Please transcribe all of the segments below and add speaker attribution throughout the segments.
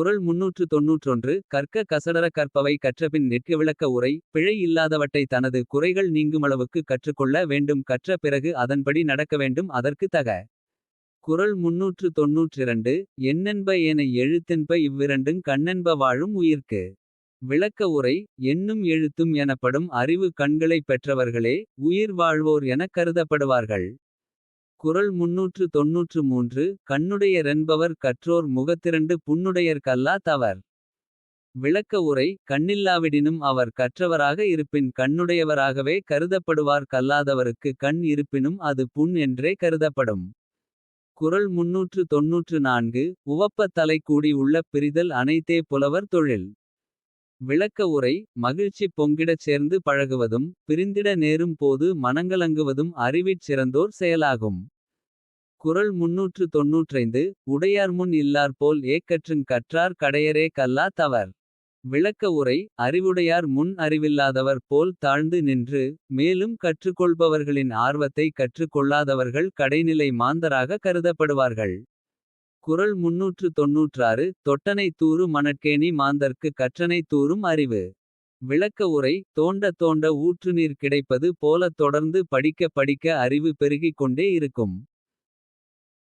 Speaker 1: குரல் முன்னூற்று தொன்னூற்றொன்று கற்க கசடர கற்பவை கற்றபின் நிற்க விளக்க உரை பிழை இல்லாதவற்றை தனது குறைகள் நீங்குமளவுக்கு கற்றுக்கொள்ள வேண்டும் கற்ற பிறகு அதன்படி நடக்க வேண்டும் அதற்கு தக. குரல் முன்னூற்று தொன்னூற்றிரண்டு எண்ணென்ப என எழுத்தென்ப இவ்விரண்டும் கண்ணென்ப வாழும் உயிர்க்கு. விளக்க உரை எண்ணும் எழுத்தும் எனப்படும் அறிவு கண்களை பெற்றவர்களே உயிர் வாழ்வோர் எனக் கருதப்படுவார்கள். குரல் முன்னூற்று தொன்னூற்று மூன்று கண்ணுடைய ரென்பவர் கற்றோர் முகத்திரண்டு புண்ணுடையர் கல்லா தவர். விளக்க உரை கண்ணில்லாவிடினும் அவர் கற்றவராக இருப்பின் கண்ணுடையவராகவே கருதப்படுவார் கல்லாதவருக்கு கண் இருப்பினும் அது புண் என்றே கருதப்படும். குரல் முன்னூற்று தொன்னூற்று நான்கு உவப்ப தலைக்கூடி உள்ள பிரிதல் அனைத்தே புலவர் தொழில். விளக்க உரை மகிழ்ச்சி பொங்கிடச் சேர்ந்து பழகுவதும். பிரிந்திட நேரும் போது மனங்கலங்குவதும் அறிவிற் சிறந்தோர் செயலாகும். குறள் முன்னூற்று தொன்னூற்றைந்து இல்லார் போல் ஏக்கற்றுங் கற்றார் கடையரே கல்லா தவர். விளக்க உரை அறிவுடையார் முன் அறிவில்லாதவர் போல் தாழ்ந்து நின்று. மேலும் கற்றுக்கொள்பவர்களின் ஆர்வத்தை கற்றுக்கொள்ளாதவர்கள். கடைநிலை மாந்தராக கருதப்படுவார்கள். குரல் முன்னூற்று தொன்னூற்றாறு தொட்டனை தூறு மணற்கேணி மாந்தர்க்கு கற்றனை தூறும் அறிவு. விளக்க உரை தோண்ட தோண்ட நீர் கிடைப்பது போல தொடர்ந்து படிக்க படிக்க அறிவு பெருகிக் கொண்டே இருக்கும்.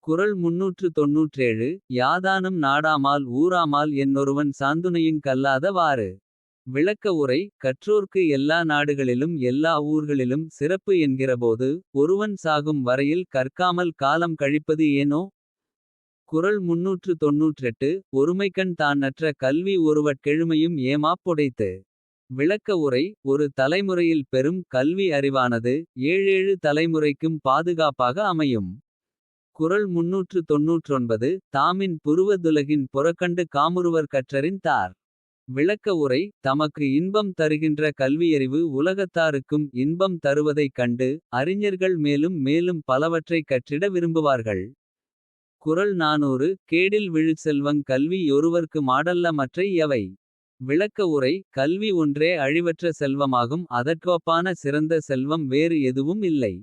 Speaker 1: குரல் முன்னூற்று தொன்னூற்றேழு யாதானும் நாடாமால் ஊராமால் என்னொருவன் சாந்துணையுங் கல்லாத வாறு. விளக்க உரை கற்றோர்க்கு எல்லா நாடுகளிலும் எல்லா ஊர்களிலும் சிறப்பு என்கிறபோது. ஒருவன் சாகும் வரையில் கற்காமல் காலம் கழிப்பது ஏனோ குரல் முன்னூற்று தொன்னூற்றெட்டு ஒருமைக்கண் தானற்ற கல்வி ஒருவற்கெழுமையும் ஏமாப்புடைத்து. விளக்க உரை ஒரு தலைமுறையில் பெரும் கல்வி அறிவானது. ஏழேழு தலைமுறைக்கும் பாதுகாப்பாக அமையும். குரல் முன்னூற்று தொன்னூற்றொன்பது தாமின் புருவதுலகின் புறக்கண்டு காமுருவர் கற்றரின் தார். விளக்க உரை தமக்கு இன்பம் தருகின்ற கல்வியறிவு உலகத்தாருக்கும் இன்பம் தருவதைக் கண்டு. அறிஞர்கள் மேலும் மேலும் பலவற்றைக் கற்றிட விரும்புவார்கள். குரல் நானூறு கேடில் விழு செல்வங் கல்வி ஒருவர்க்கு மாடல்ல மற்றை எவை. விளக்க உரை கல்வி ஒன்றே அழிவற்ற செல்வமாகும். அதற்கோப்பான சிறந்த செல்வம் வேறு எதுவும் இல்லை.